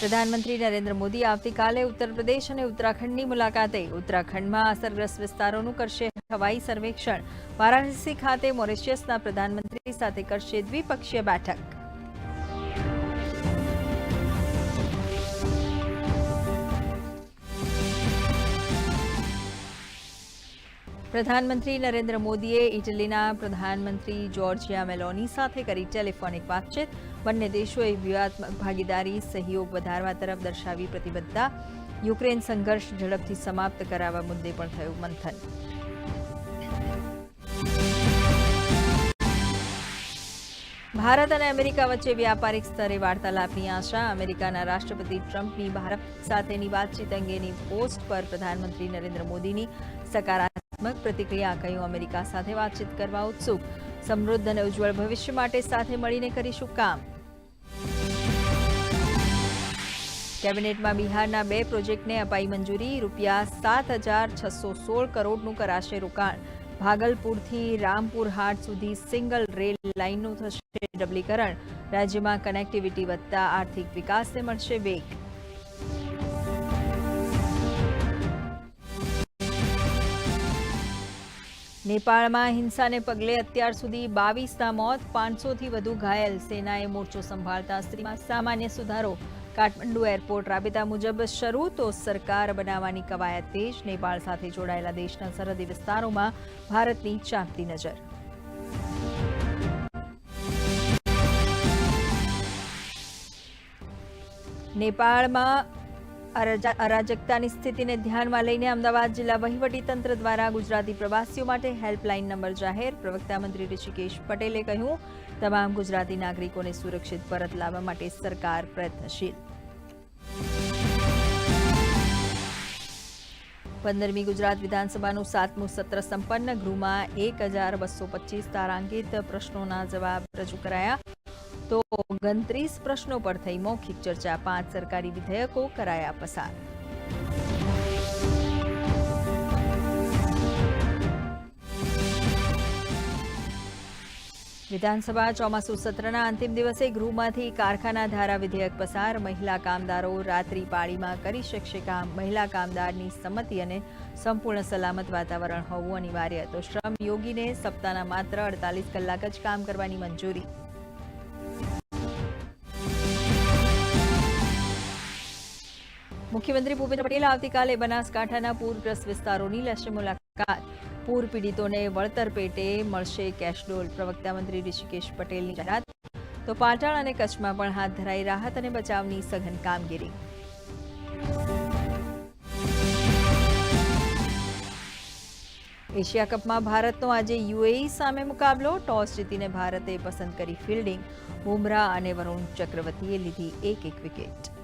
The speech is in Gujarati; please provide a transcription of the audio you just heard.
પ્રધાનમંત્રી નરેન્દ્ર મોદી આવતીકાલે ઉત્તર પ્રદેશ અને ઉત્તરાખંડની મુલાકાતે ઉત્તરાખંડમાં અસરગ્રસ્ત વિસ્તારોનું કરશે હવાઈ સર્વેક્ષણ. વારાણસી ખાતે મોરિશિયસના પ્રધાનમંત્રી સાથે કરશે દ્વિપક્ષીય બેઠક. પ્રધાનમંત્રી નરેન્દ્ર મોદીએ ઇટલીના પ્રધાનમંત્રી જોર્જિયા મેલોની સાથે કરી ટેલિફોનિક વાતચીત. બંને દેશોએ વ્યૂહાત્મક ભાગીદારી, સહયોગ વધારવા તરફ દર્શાવી પ્રતિબદ્ધતા. યુક્રેન સંઘર્ષ ઝડપથી સમાપ્ત કરાવવા મુદ્દે પણ થયું મંથન. ભારત અને અમેરિકા વચ્ચે વ્યાપારિક સ્તરે વાર્તાલાપની આશા. અમેરિકાના રાષ્ટ્રપતિ ટ્રમ્પની ભારત સાથેની વાતચીત અંગેની પોસ્ટ પર પ્રધાનમંત્રી નરેન્દ્ર મોદીની સકારાત્મક પ્રતિક્રિયા કહ્યું અમેરિકા સાથે વાતચીત કરવા ઉત્સુક. સમૃદ્ધ અને ઉજ્જવળ ભવિષ્ય માટે સાથે મળીને કરીશું કામ. કેબિનેટમાં બિહારના બે પ્રોજેક્ટને અપાઈ મંજૂરી, રૂપિયા સાત હજાર છસો સોળ કરોડનું કરાશે રોકાણ. ભાગલપુરથી રામપુર હાટ સુધી સિંગલ રેલ લાઇનનું થશે ડબલીકરણ. રાજ્યમાં કનેક્ટિવિટી વધતા આર્થિક વિકાસને મળશે વેગ. નેપાળમાં હિંસાને પગલે અત્યાર સુધી બાવીસના મોત, પાંચસોથી વધુ ઘાયલ. સેનાએ મોરચો સંભાળતા સ્ત્રીમાં સામાન્ય સુધારો. કાઠમંડુ એરપોર્ટ રાબેતા મુજબ શરૂ તો સરકાર બનાવવાની કવાયત તેજ. નેપાળ સાથે જોડાયેલા દેશના સરહદી વિસ્તારોમાં ભારતની ચાંપતી નજર. નેપાળમાં અરાજકતાની સ્થિતિને ધ્યાનમાં લઈને અમદાવાદ જિલ્લા વહીવટીતંત્ર દ્વારા ગુજરાતી પ્રવાસીઓ માટે હેલ્પલાઇન નંબર જાહેર. પ્રવક્તા મંત્રી ઋષિકેશ પટેલે કહ્યું, તમામ ગુજરાતી નાગરિકોને સુરક્ષિત પરત લાવવા માટે સરકાર પ્રયત્નશીલ. પંદરમી ગુજરાત વિધાનસભાનું સાતમું સત્ર સંપન્ન. ગૃહમાં એક હજાર બસો પચીસ તારાંકિત પ્રશ્નોના જવાબ રજૂ કરાયા. તો ઓગણત્રીસ પ્રશ્નો પર થઈ મૌખિક ચર્ચા, પાંચ સરકારી વિધેયકો કરાયા પસાર. વિધાનસભા ચોમાસુ સત્રના અંતિમ દિવસે ગૃહમાંથી કારખાના ધારા વિધેયક પસાર. મહિલા કામદારો રાત્રિ પાળીમાં કરી શકશે કામ. મહિલા કામદારની સંમતિ અને સંપૂર્ણ સલામત વાતાવરણ હોવું અનિવાર્ય. તો શ્રમ યોગીને સપ્તાહના માત્ર અડતાલીસ કલાક જ કામ કરવાની મંજૂરી. મુખ્યમંત્રી ભૂપેન્દ્ર પટેલ આવતીકાલે બનાસકાંઠાના પૂરગ્રસ્ત વિસ્તારોની લેશે મુલાકાત. પૂર પીડિતોને વળતર પેટે મળશે કેશડોલ પ્રવક્તા મંત્રી ઋષિકેશ પટેલની જાહેરાત. તો પાટણ અને કચ્છમાં પણ હાથ ધરાઈ રાહત અને બચાવની સઘન કામગીરી. એશિયા કપમાં ભારતનો આજે યુએઈ સામે મુકાબલો. ટોસ જીતીને ભારતે પસંદ કરી ફિલ્ડિંગ. બુમરાહ અને વરુણ ચક્રવર્તીએ લીધી એક એક વિકેટ.